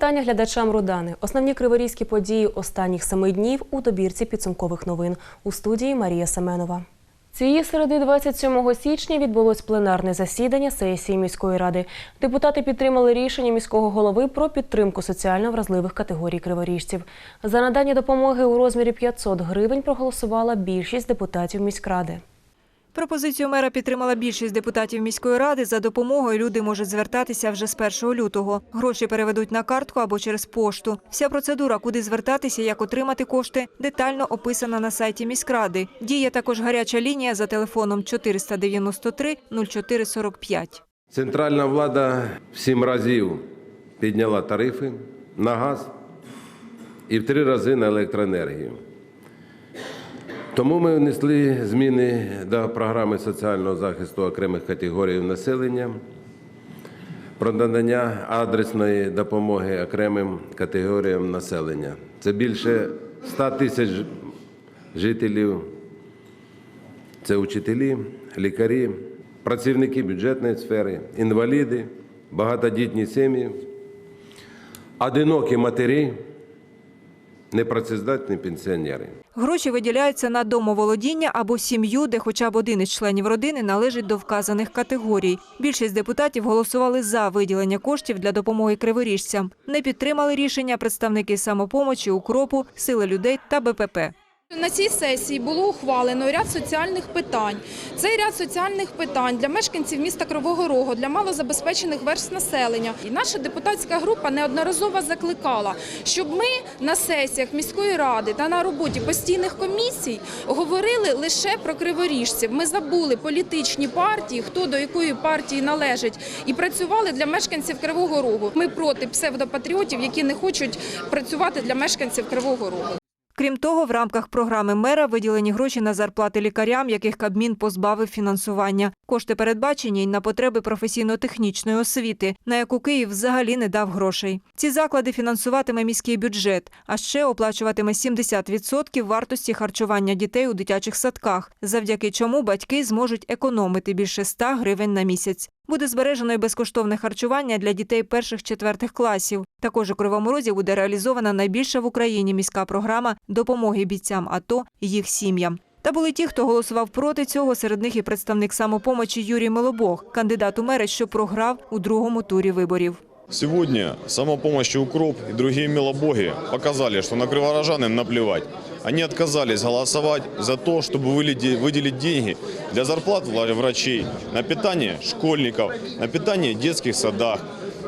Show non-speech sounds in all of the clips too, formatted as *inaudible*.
вітання глядачам Рудани. Основні криворізькі події останніх семи днів у добірці підсумкових новин у студії Марія Семенова. Цієї середи 27 січня відбулось пленарне засідання сесії міської ради. Депутати підтримали рішення міського голови про підтримку соціально вразливих категорій криворіжців. За надання допомоги у розмірі 500 гривень проголосувала більшість депутатів міськради. Пропозицію мера підтримала більшість депутатів міської ради. За допомогою люди можуть звертатися вже з 1 лютого. Гроші переведуть на картку або через пошту. Вся процедура, куди звертатися, як отримати кошти, детально описана на сайті міськради. Діє також гаряча лінія за телефоном 493 0445. Центральна влада в сім разів підняла тарифи на газ і в три рази на електроенергію. Тому ми внесли зміни до програми соціального захисту окремих категорій населення про надання адресної допомоги окремим категоріям населення. Це більше 100 тисяч жителів це учителі, лікарі, працівники бюджетної сфери, інваліди, багатодітні сім'ї, одинокі матері, непрацездатні пенсіонери. Гроші виділяються на домоволодіння або сім'ю, де хоча б один із членів родини належить до вказаних категорій. Більшість депутатів голосували за виділення коштів для допомоги криворіжцям. Не підтримали рішення представники самопомочі, укропу, сили людей та БПП. На цій сесії було ухвалено ряд соціальних питань. Цей ряд соціальних питань для мешканців міста Кривого Рогу, для малозабезпечених верств населення. І наша депутатська група неодноразово закликала, щоб ми на сесіях міської ради та на роботі постійних комісій говорили лише про криворіжців. Ми забули політичні партії, хто до якої партії належить, і працювали для мешканців Кривого Рогу. Ми проти псевдопатріотів, які не хочуть працювати для мешканців Кривого Рогу. Крім того, в рамках програми мера виділені гроші на зарплати лікарям, яких Кабмін позбавив фінансування. Кошти передбачені й на потреби професійно-технічної освіти, на яку Київ взагалі не дав грошей. Ці заклади фінансуватиме міський бюджет, а ще оплачуватиме 70% вартості харчування дітей у дитячих садках, завдяки чому батьки зможуть економити більше 100 гривень на місяць. Буде збережено й безкоштовне харчування для дітей перших-четвертих класів. Також у Кривому Розі буде реалізована найбільша в Україні міська програма допомоги бійцям АТО і їх сім'ям. Та були ті, хто голосував проти цього. Серед них і представник самопомочі Юрій Милобог, кандидат у мери, що програв у другому турі виборів. Сегодня самопомощь укроп и другие милобоги показали, что на криворожан им. Они отказались голосовать за то, чтобы выделить деньги для зарплат врачей, на питание школьников, на питание в детских садах.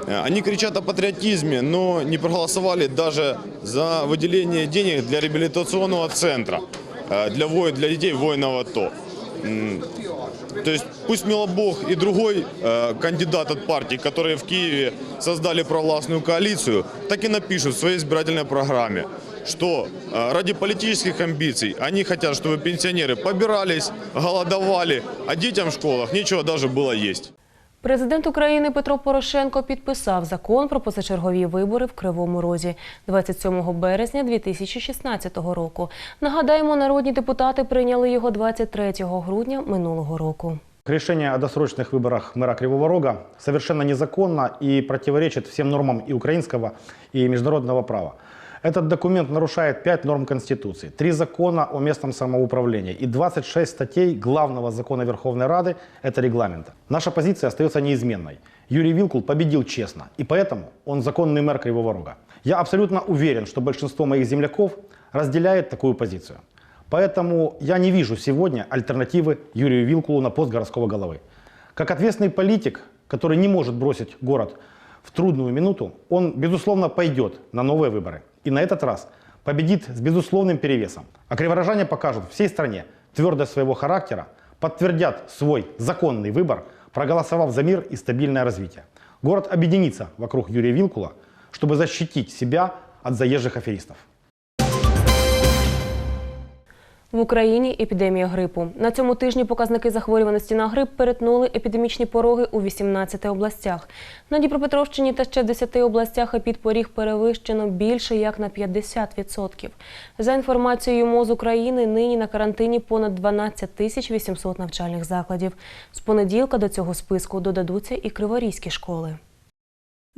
Э, Они кричат о патриотизме, но не проголосовали даже за выделение денег для реабилитационного центра э, для, воин, для детей воинов АТО. М, то есть пусть Милобог и другой э, кандидат от партии, которые в Киеве создали провластную коалицию, так и напишут в своей избирательной программе, что э, ради политических амбиций они хотят, чтобы пенсионеры побирались, голодовали, а детям в школах нечего даже было есть. Президент України Петро Порошенко підписав закон про позачергові вибори в Кривому Розі 27 березня 2016 року. Нагадаємо, народні депутати прийняли його 23 грудня минулого року. Решение о досрочных выборах мэра Кривого Рога совершенно незаконно и противоречит всем нормам и украинского, и международного права. Этот документ нарушает пять норм Конституции, три закона о местном самоуправлении и 26 статей главного закона Верховной Рады – это регламента. Наша позиция остается неизменной. Юрий Вилкул победил честно, и поэтому он законный мэр Кривого Рога. Я абсолютно уверен, что большинство моих земляков разделяет такую позицию. Поэтому я не вижу сегодня альтернативы Юрию Вилкулу на пост городского головы. Как ответственный политик, который не может бросить город в трудную минуту, он, безусловно, пойдет на новые выборы. И на этот раз победит с безусловным перевесом. А криворожане покажут всей стране твердость своего характера, подтвердят свой законный выбор, проголосовав за мир и стабильное развитие. Город объединится вокруг Юрия Вилкула, чтобы защитить себя от заезжих аферистов. В Україні епідемія грипу. На цьому тижні показники захворюваності на грип перетнули епідемічні пороги у 18 областях. На Дніпропетровщині та ще в 10 областях епідпоріг перевищено більше як на 50%. За інформацією МОЗ України, нині на карантині понад 12 тисяч 800 навчальних закладів. З понеділка до цього списку додадуться і криворізькі школи.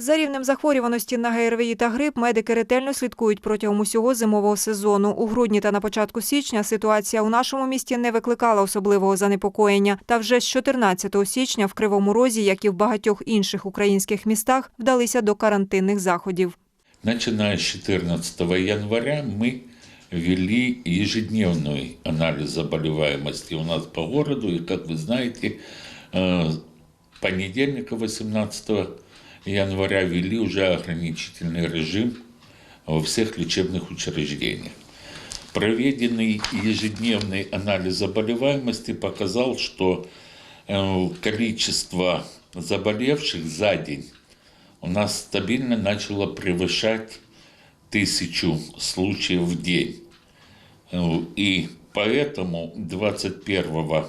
За рівнем захворюваності на ГРВІ та грип медики ретельно слідкують протягом усього зимового сезону. У грудні та на початку січня ситуація у нашому місті не викликала особливого занепокоєння. Та вже з 14 січня в Кривому Розі, як і в багатьох інших українських містах, вдалися до карантинних заходів. Начиная с 14 января мы ввели ежедневный анализ заболеваемости у нас по городу. И, как вы знаете, э, понедельника 18 января ввели уже ограничительный режим во всех лечебных учреждениях. Проведенный ежедневный анализ заболеваемости показал, что э, количество заболевших за день у нас стабильно начало превышать тысячу случаев в день. Э, И поэтому 21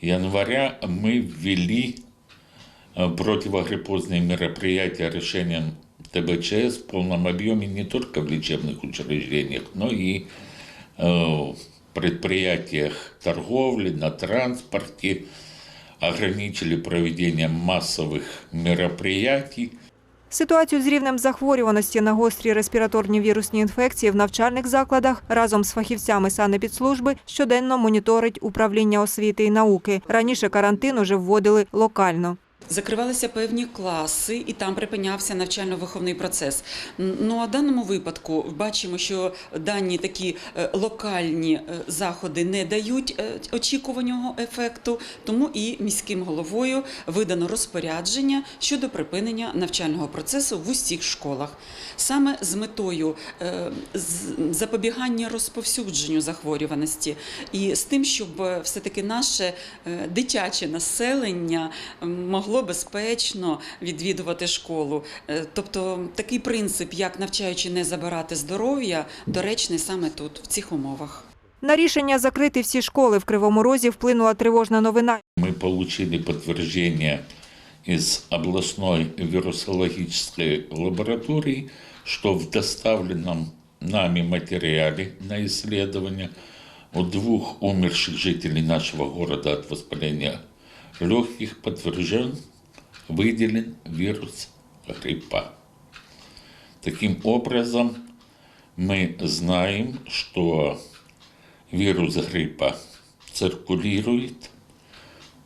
января мы ввели противогриппозные мероприятия решением ТБЧС в полном объеме не только в лечебных учреждениях, но и э, в предприятиях торговли, на транспорте, ограничили проведение массовых мероприятий, Ситуацію з рівнем захворюваності на гострі респіраторні вірусні інфекції в навчальних закладах разом з фахівцями санепідслужби щоденно моніторить управління освіти і науки. Раніше карантин уже вводили локально. Закривалися певні класи, і там припинявся навчально-виховний процес. Ну а в даному випадку бачимо, що дані такі е, локальні е, заходи не дають е, очікуваного ефекту, тому і міським головою видано розпорядження щодо припинення навчального процесу в усіх школах. Саме з метою запобігання розповсюдженню захворюваності і з тим, щоб е, все-таки наше дитяче населення м, могло безпечно відвідувати школу. Е, Тобто такий принцип, як навчаючи не забирати здоров'я, доречний саме тут, в цих умовах. На рішення закрити всі школи в Кривому Розі вплинула тривожна новина. Мы получили подтверждение из областной вирусологической лаборатории, что в доставленном нами материале на исследование у двух умерших жителей нашего города от воспаления легких подтвержден, выделен вирус гриппа. Таким образом, мы знаем, что вирус гриппа циркулирует,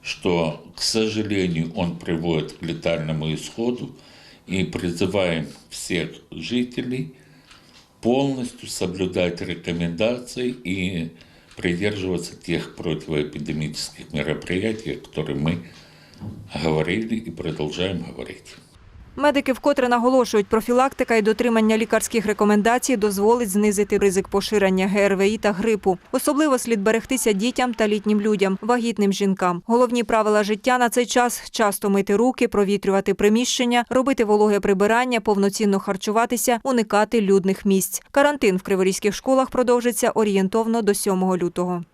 что, к сожалению, он приводит к летальному исходу, и призываем всех жителей полностью соблюдать рекомендации и придерживаться тех противоэпидемических мероприятий, о которых мы говорили и продолжаем говорить. Медики вкотре наголошують, профілактика і дотримання лікарських рекомендацій дозволить знизити ризик поширення ГРВІ та грипу. Особливо слід берегтися дітям та літнім людям, вагітним жінкам. Головні правила життя на цей час часто мити руки, провітрювати приміщення, робити вологе прибирання, повноцінно харчуватися, уникати людних місць. Карантин в криворізьких школах продовжиться орієнтовно до 7 лютого.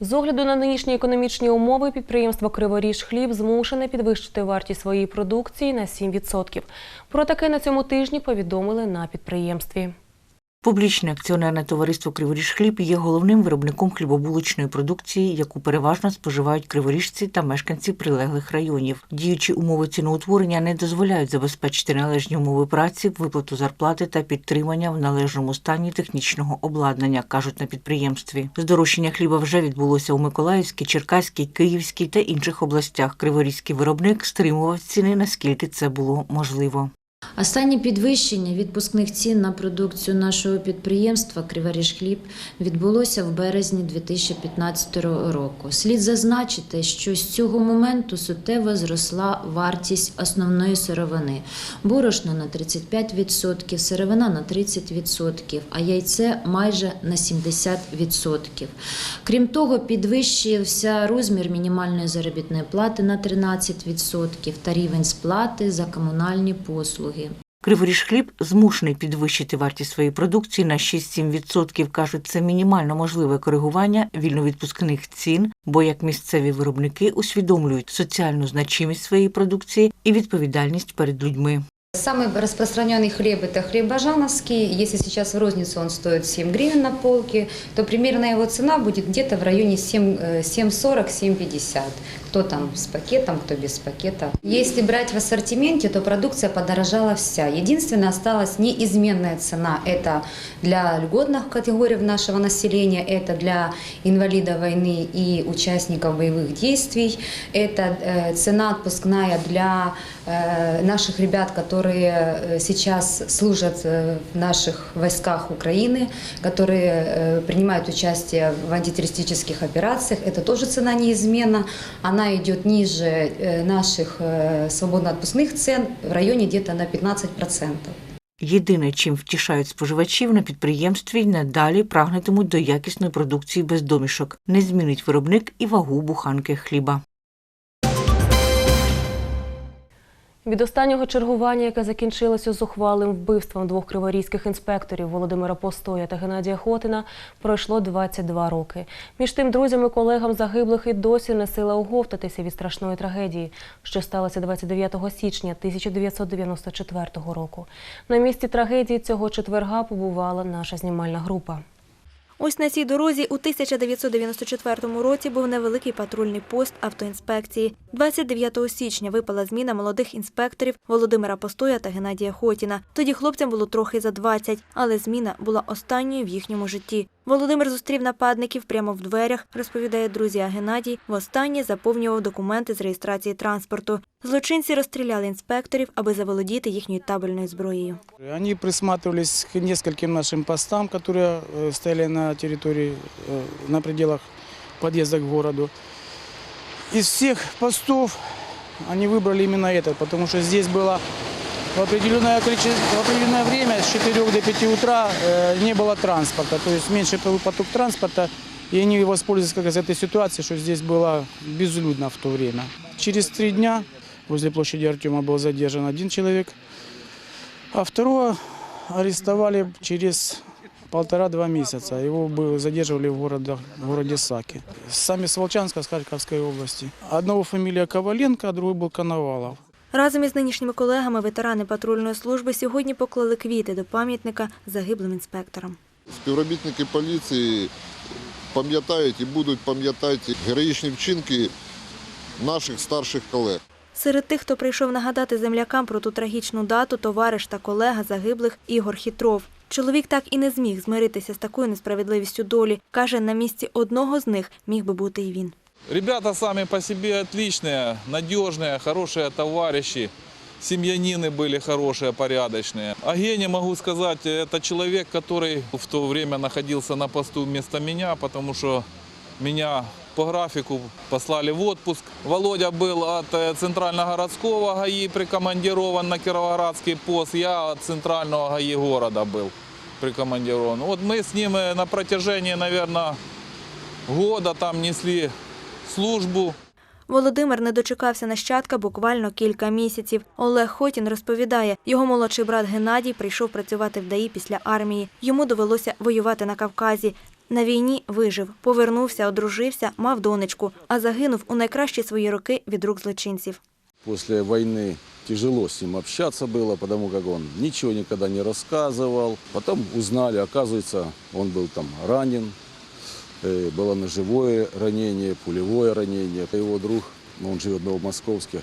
З огляду на нинішні економічні умови підприємство Криворіж хліб змушене підвищити вартість своєї продукції на 7%. Про таке на цьому тижні повідомили на підприємстві. Публічне акціонерне товариство Криворіж хліб є головним виробником хлібобулочної продукції, яку переважно споживають криворіжці та мешканці прилеглих районів. Діючі умови ціноутворення не дозволяють забезпечити належні умови праці, виплату зарплати та підтримання в належному стані технічного обладнання, кажуть на підприємстві. Здорожчання хліба вже відбулося у Миколаївській, Черкаській, Київській та інших областях. Криворізький виробник стримував ціни, наскільки це було можливо. Останнє підвищення відпускних цін на продукцію нашого підприємства Криворіжхліб відбулося в березні 2015 року. Слід зазначити, що з цього моменту суттєво зросла вартість основної сировини: борошно на 35%, сировина на 30%, а яйце майже на 70%. Крім того, підвищився розмір мінімальної заробітної плати на 13% та рівень сплати за комунальні послуги Криворіж хліб змушений підвищити вартість своєї продукції на 6-7%. Кажуть, це мінімально можливе коригування вільновідпускних цін, бо як місцеві виробники усвідомлюють соціальну значимість своєї продукції і відповідальність перед людьми. Самый распространенный хлеб – это хлеб бажановский. Если сейчас в розницу он стоит 7 гривен на полке, то примерно его цена будет где-то в районе 7, э, 7,40-7,50. Кто там с пакетом, кто без пакета. Если брать в ассортименте, то продукция подорожала вся. Единственное, осталась неизменная цена. Это для льготных категорий нашего населения, это для инвалидов войны и участников боевых действий. Это э, цена отпускная для э, наших ребят, которые э, сейчас служат э, в наших войсках Украины, которые э, принимают участие в антитеррористических операциях. Это тоже цена неизменна. Она идет ниже э, наших э, свободно-отпускных цен в районе где-то на 15%. Єдине, чим втішають споживачів на підприємстві, й надалі прагнетимуть до якісної продукції без домішок. Не змінить виробник і вагу буханки хліба. Від останнього чергування, яке закінчилося зухвалим вбивством двох криворізьких інспекторів Володимира Постоя та Геннадія Хотина, пройшло 22 роки. Між тим, друзям і колегам загиблих і досі не сила оговтатися від страшної трагедії, що сталося 29 січня 1994 року. На місці трагедії цього четверга побувала наша знімальна група. Ось на цій дорозі у 1994 році був невеликий патрульний пост автоінспекції. 29 січня випала зміна молодих інспекторів Володимира Постоя та Геннадія Хотіна. Тоді хлопцям було трохи за 20, але зміна була останньою в їхньому житті. Володимир зустрів нападників прямо в дверях, розповідає друзі, Геннадій востаннє заповнював документи з реєстрації транспорту. Злочинці розстріляли інспекторів, аби заволодіти їхньою табельною зброєю. Они присматривались к нескольким нашим постам, которые э, стояли на территории, э, на пределах подъезда к городу. Из всех постов они выбрали именно этот, потому что здесь было в определенное, количество, в определенное время с 4 до 5 утра э, не было транспорта, то есть меньше был поток транспорта, и они воспользовались как раз этой ситуацией, что здесь было безлюдно в то время. Через три дня возле площади Артема был задержан один человек, а второго арестовали через полтора-два месяца. Его бы задерживали в, города, в городе Саки. Сами с Волчанска, с Харьковской области. Одного фамилия Коваленко, а другой был Коновалов. Разом із нинішніми колегами ветерани патрульної служби сьогодні поклали квіти до пам'ятника загиблим інспекторам. Співробітники поліції пам'ятають і будуть пам'ятати героїчні вчинки наших старших колег. Серед тих, хто прийшов нагадати землякам про ту трагічну дату, товариш та колега загиблих Ігор Хітров. Чоловік так і не зміг змиритися з такою несправедливістю долі. Каже, на місці одного з них міг би бути і він. Ребята сами по себе отличные, надежные, хорошие товарищи. Семьянины были хорошие, порядочные. О Гене могу сказать, это человек, который в то время находился на посту вместо меня, потому что меня по графику послали в отпуск. Володя был от э, Центрального городского ГАИ прикомандирован на Кировоградский пост. Я от Центрального ГАИ города был прикомандирован. Вот мы с ним э, на протяжении, наверное, года там несли службу. Володимир не дочекався нащадка буквально кілька місяців. Олег Хотін розповідає, його молодший брат Геннадій прийшов працювати в ДАІ після армії. Йому довелося воювати на Кавказі. На війні вижив, повернувся, одружився, мав донечку, а загинув у найкращі свої роки від рук злочинців. После войны тяжело с ним общаться было, потому как он ничего никогда не рассказывал. Потом узнали, оказывается, он был там ранен, э, было ножевое ранение, пулевое ранение. Его друг, он живет в Новомосковске,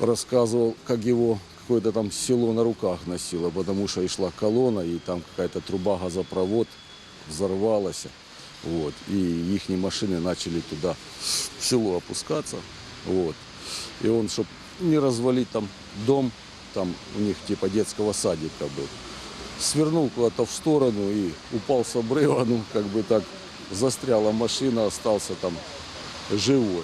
рассказывал, как его какое-то там село на руках носило, потому что и шла колонна, и там какая-то труба, газопровод взорвалося. Вот, и їхні машины начали туда в село опускаться, Вот. и он, щоб не развалить там дом, там у них типа детского садика был, свернул куда-то в сторону и упал з обрива, *laughs* ну как бы так застряла машина, остался там живой.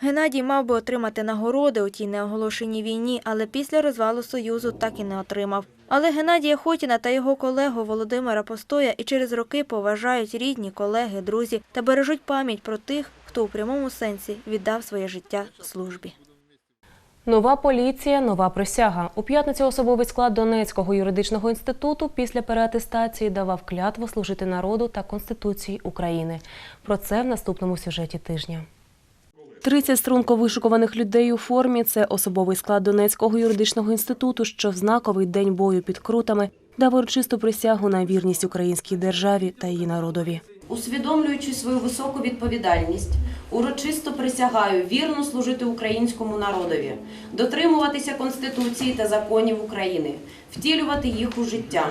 Геннадій мав би отримати нагороди у тій неоголошеній війні, але після розвалу Союзу так і не отримав. Але Геннадія Хотіна та його колегу Володимира Постоя і через роки поважають рідні, колеги, друзі та бережуть пам'ять про тих, хто у прямому сенсі віддав своє життя службі. Нова поліція, нова присяга. У п'ятницю особовий склад Донецького юридичного інституту після переатестації давав клятву служити народу та Конституції України. Про це в наступному сюжеті тижня. 30 струнко вишукуваних людей у формі це особовий склад Донецького юридичного інституту, що в знаковий день бою під крутами дав урочисту присягу на вірність українській державі та її народові. усвідомлюючи свою високу відповідальність, урочисто присягаю вірно служити українському народові, дотримуватися Конституції та законів України, втілювати їх у життя,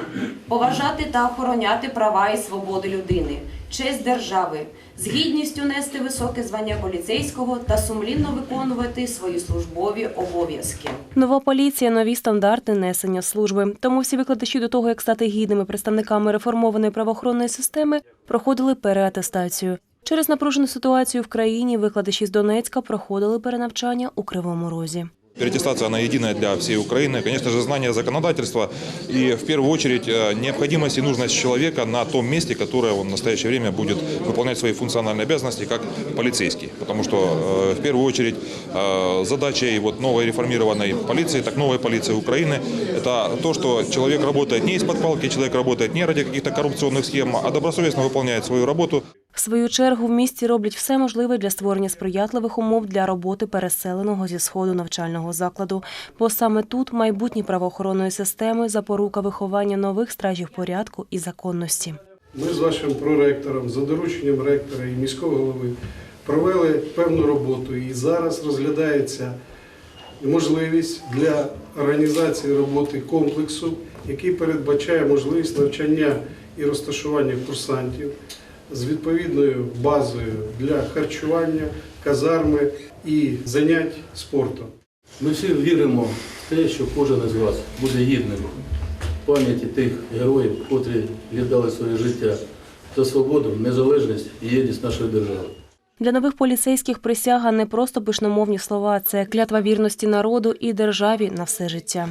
поважати та охороняти права і свободи людини, честь держави, з гідністю нести високе звання поліцейського та сумлінно виконувати свої службові обов'язки. Нова поліція, нові стандарти несення служби. Тому всі викладачі до того, як стати гідними представниками реформованої правоохоронної системи, проходили переатестацію. Через напружену ситуацію в країні викладачі з Донецька проходили перенавчання у Кривому Розі. Переаттестация, она единая для всей Украины. Конечно же, знание законодательства и, в первую очередь, э, необходимость и нужность человека на том месте, которое он в настоящее время будет выполнять свои функциональные обязанности как полицейский. Потому что, э, в первую очередь, э, задачей вот новой реформированной полиции, так новой полиции Украины, это то, что человек работает не из-под палки, человек работает не ради каких-то коррупционных схем, а добросовестно выполняет свою работу. В свою чергу в місті роблять все можливе для створення сприятливих умов для роботи переселеного зі сходу навчального закладу. Бо саме тут майбутні правоохоронної системи запорука виховання нових стражів порядку і законності. Ми з вашим проректором, за дорученням ректора і міського голови, провели певну роботу і зараз розглядається можливість для організації роботи комплексу, який передбачає можливість навчання і розташування курсантів з відповідною базою для харчування, казарми і занять спортом. Ми всі віримо в те, що кожен із вас буде гідним пам'яті тих героїв, котрі віддали своє життя за свободу, незалежність і єдність нашої держави. Для нових поліцейських присяга не просто пишномовні слова, це клятва вірності народу і державі на все життя.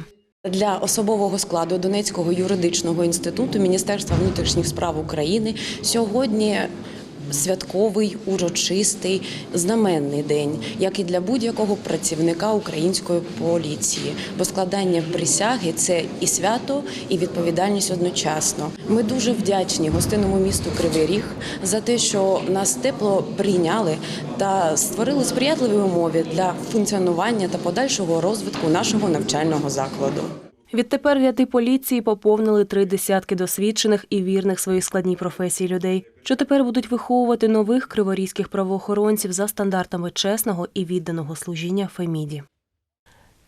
Для особового складу Донецького юридичного інституту Міністерства внутрішніх справ України сьогодні святковий, урочистий, знаменний день, як і для будь-якого працівника української поліції. Бо складання присяги це і свято, і відповідальність одночасно. Ми дуже вдячні гостинному місту Кривий Ріг за те, що нас тепло прийняли та створили сприятливі умови для функціонування та подальшого розвитку нашого навчального закладу. Відтепер ряди поліції поповнили три десятки досвідчених і вірних своїй складній професії людей, що тепер будуть виховувати нових криворізьких правоохоронців за стандартами чесного і відданого служіння Феміді.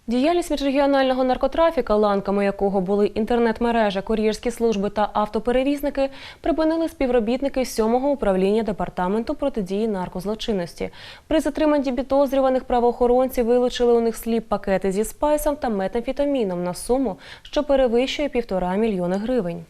Діяльність міжрегіонального наркотрафіка, ланками якого були інтернет-мережа, кур'єрські служби та автоперевізники, припинили співробітники сьомого управління департаменту протидії наркозлочинності. При затриманні підозрюваних правоохоронці вилучили у них сліп пакети зі спайсом та метамфітаміном на суму, що перевищує півтора мільйони гривень.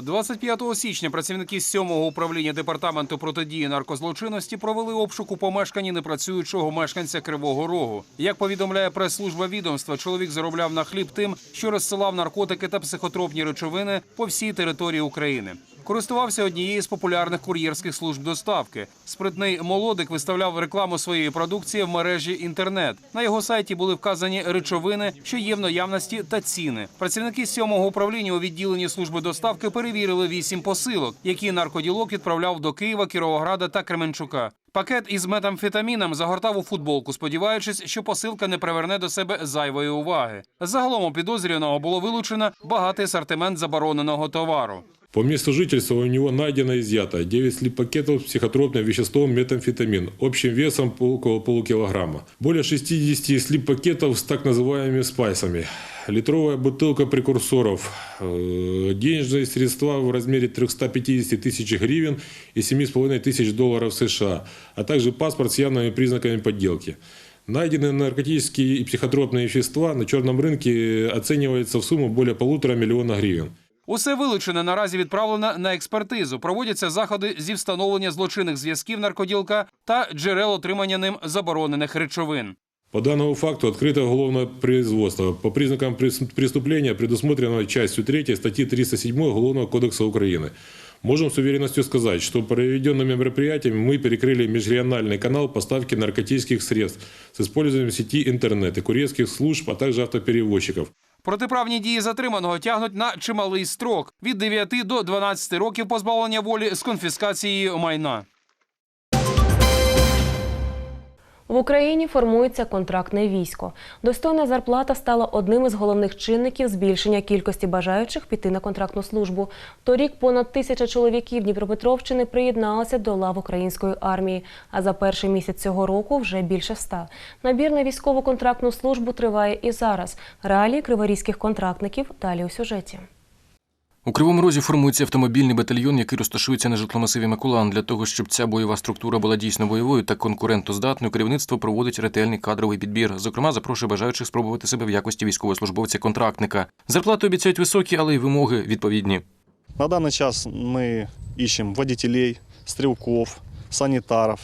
25 січня працівники 7-го управління департаменту протидії наркозлочинності провели обшук у помешканні непрацюючого мешканця Кривого Рогу. Як повідомляє прес-служба відомства, чоловік заробляв на хліб тим, що розсилав наркотики та психотропні речовини по всій території України. Користувався однією з популярних кур'єрських служб доставки. Спритний молодик виставляв рекламу своєї продукції в мережі інтернет. На його сайті були вказані речовини, що є в наявності, та ціни. Працівники сьомого управління у відділенні служби доставки перевірили вісім посилок, які наркоділок відправляв до Києва, Кіровограда та Кременчука. Пакет із метамфетаміном загортав у футболку, сподіваючись, що посилка не приверне до себе зайвої уваги. Загалом у підозрюваного було вилучено багатий асортимент забороненого товару. По месту жительства у него найдено и изъято 9 слип-пакетов с психотропным веществом метамфетамин общим весом пол- около полукилограмма. Более 60 слип-пакетов с так называемыми спайсами. Литровая бутылка прекурсоров, э, денежные средства в размере 350 тысяч гривен и 7,5 тысяч долларов США, а также паспорт с явными признаками подделки. Найденные наркотические и психотропные вещества на черном рынке оцениваются в сумму более полутора миллиона гривен. Усе вилучене наразі відправлено на експертизу. Проводяться заходи зі встановлення злочинних зв'язків наркоділка та джерел отримання ним заборонених речовин. По данному факту открыто уголовное производство по признакам прес- преступления, предусмотренного частью 3 статьи 307 Уголовного кодекса Украины. Можем с уверенностью сказать, что проведенными мероприятиями мы перекрыли межрегиональный канал поставки наркотических средств с использованием сети интернет и курьерских служб, а также автоперевозчиков. Протиправні дії затриманого тягнуть на чималий строк від 9 до 12 років позбавлення волі з конфіскацією майна. В Україні формується контрактне військо. Достойна зарплата стала одним із головних чинників збільшення кількості бажаючих піти на контрактну службу. Торік понад тисяча чоловіків Дніпропетровщини приєдналися до лав української армії. А за перший місяць цього року вже більше ста. Набір на військову контрактну службу триває і зараз. Реалії криворізьких контрактників далі у сюжеті. У Кривому Розі формується автомобільний батальйон, який розташується на житломасиві Микулан. Для того, щоб ця бойова структура була дійсно бойовою та конкурентоздатною, керівництво проводить ретельний кадровий підбір. Зокрема, запрошує бажаючих спробувати себе в якості військовослужбовця-контрактника. Зарплати обіцяють високі, але й вимоги відповідні. На данный час мы ищем водителей, стрелков, санитаров.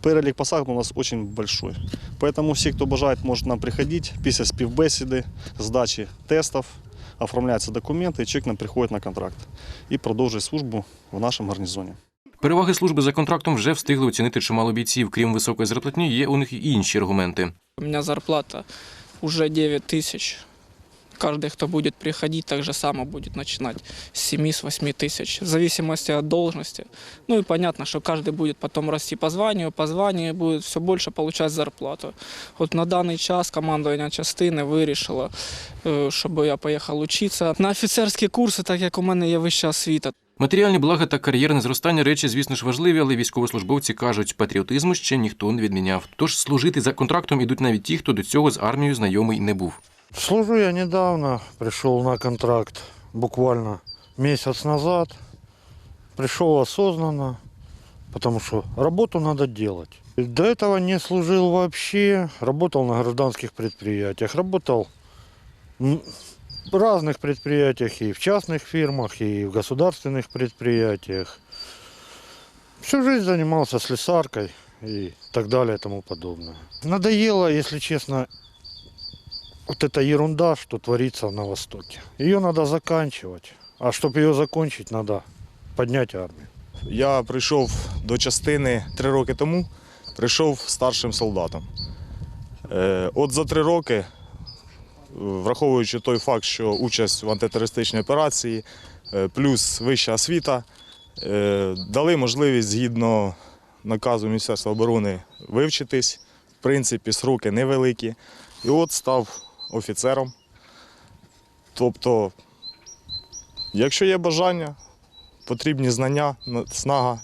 Перелік посад у нас очень большой. Поэтому все, кто бажает, может нам приходить після співбесіди, здачі тестів, оформляються документи, і чоловік нам приходить на контракт і продовжує службу в нашому гарнізоні. Переваги служби за контрактом вже встигли оцінити чимало бійців. Крім високої зарплатні, є у них і інші аргументи. У мене зарплата вже 9 тысяч. Каждый, кто будет приходить, так же само будет начинать с 7-8 тысяч, в зависимости от должности. Ну и понятно, что каждый будет потом расти по званию, по званию будет все больше получать зарплату. Вот на данный час командування частини вирішило, е, щоб я поїхав учитися на офіцерські курси, так як у мене є вища освіта. Матеріальні блага та кар'єрне зростання речі, звісно ж, важливі, але військовослужбовці кажуть, патріотизму ще ніхто не відміняв. Тож служити за контрактом ідуть навіть ті, хто до цього з армією знайомий не був. Служу я недавно, пришел на контракт буквально месяц назад. Пришел осознанно, потому что работу надо делать. До этого не служил вообще, работал на гражданских предприятиях, работал в разных предприятиях, и в частных фирмах, и в государственных предприятиях. Всю жизнь занимался слесаркой и так далее и тому подобное. Надоело, если честно, вот эта ерунда, что творится на Востоке. Ее надо заканчивать. А чтобы ее закончить, надо поднять армию. Я прийшов до частини три роки тому, прийшов старшим солдатом. Е, От за три роки, враховуючи той факт, що участь в антитерористичній операції, е, плюс вища освіта, е, дали можливість згідно наказу Міністерства оборони вивчитись. В принципі, сроки невеликі. І от став офіцером. Тобто, якщо є бажання, потрібні знання, снага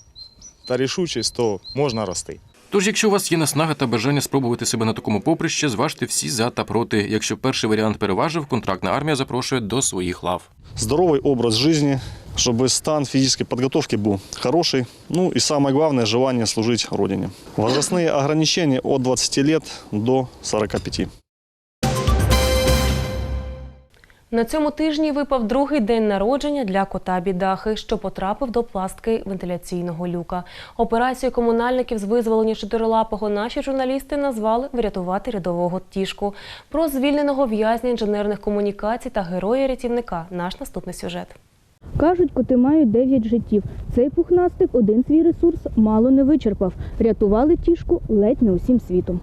та рішучість, то можна рости. Тож, якщо у вас є наснага та бажання спробувати себе на такому поприщі, зважте всі за та проти. Якщо перший варіант переважив, контрактна армія запрошує до своїх лав. Здоровий образ життя, щоб стан фізичної підготовки був хороший. Ну і саме головне желання служити Родині. Возрастні ограничення від 20 років до 45. На цьому тижні випав другий день народження для кота бідахи, що потрапив до пластки вентиляційного люка. Операцію комунальників з визволення чотирилапого наші журналісти назвали врятувати рядового тішку. Про звільненого в'язня інженерних комунікацій та героя-рятівника. Наш наступний сюжет. Кажуть, коти мають 9 життів. Цей пухнастик один свій ресурс мало не вичерпав. Рятували тішку ледь не усім світом.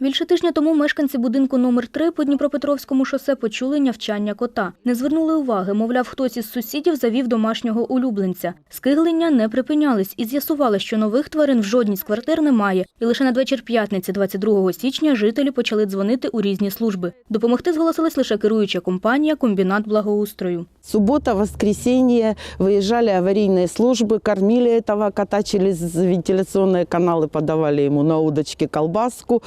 Більше тижня тому мешканці будинку номер 3 по Дніпропетровському шосе почули нявчання кота. Не звернули уваги, мовляв, хтось із сусідів завів домашнього улюбленця. Скиглення не припинялись і з'ясували, що нових тварин в жодній з квартир немає. І лише надвечір п'ятниці, 22 січня, жителі почали дзвонити у різні служби. Допомогти зголосилась лише керуюча компанія «Комбінат благоустрою». Суббота, воскресенье выезжали аварийные службы, кормили этого кота через вентиляционные каналы, подавали ему на удочке колбаску,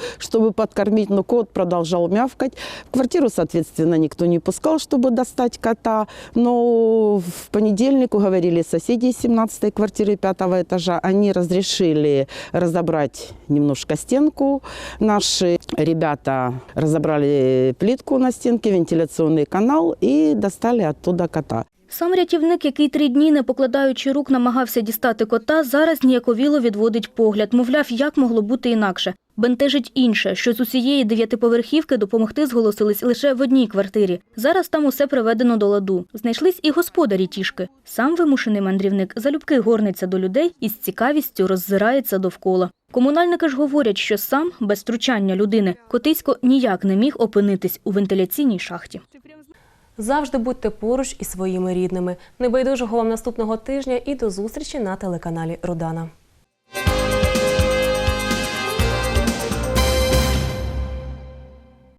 чтобы подкормить, но кот продолжал мявкать. В квартиру, соответственно, никто не пускал, чтобы достать кота, но в понедельник уговорили соседей 17-й квартиры 5 этажа, они разрешили разобрать немножко стенку. Наши ребята разобрали плитку на стенке, вентиляционный канал и достали оттуда кота. Сам рятівник, який три дні, не покладаючи рук, намагався дістати кота, зараз ніяковіло відводить погляд. Мовляв, як могло бути інакше. Бентежить інше, що з усієї дев'ятиповерхівки допомогти зголосились лише в одній квартирі. Зараз там усе приведено до ладу. Знайшлись і господарі тішки. Сам вимушений мандрівник залюбки горниться до людей і з цікавістю роззирається довкола. Комунальники ж говорять, що сам, без втручання людини, котисько ніяк не міг опинитись у вентиляційній шахті. Завжди будьте поруч із своїми рідними. Небайдужого вам наступного тижня і до зустрічі на телеканалі Родана.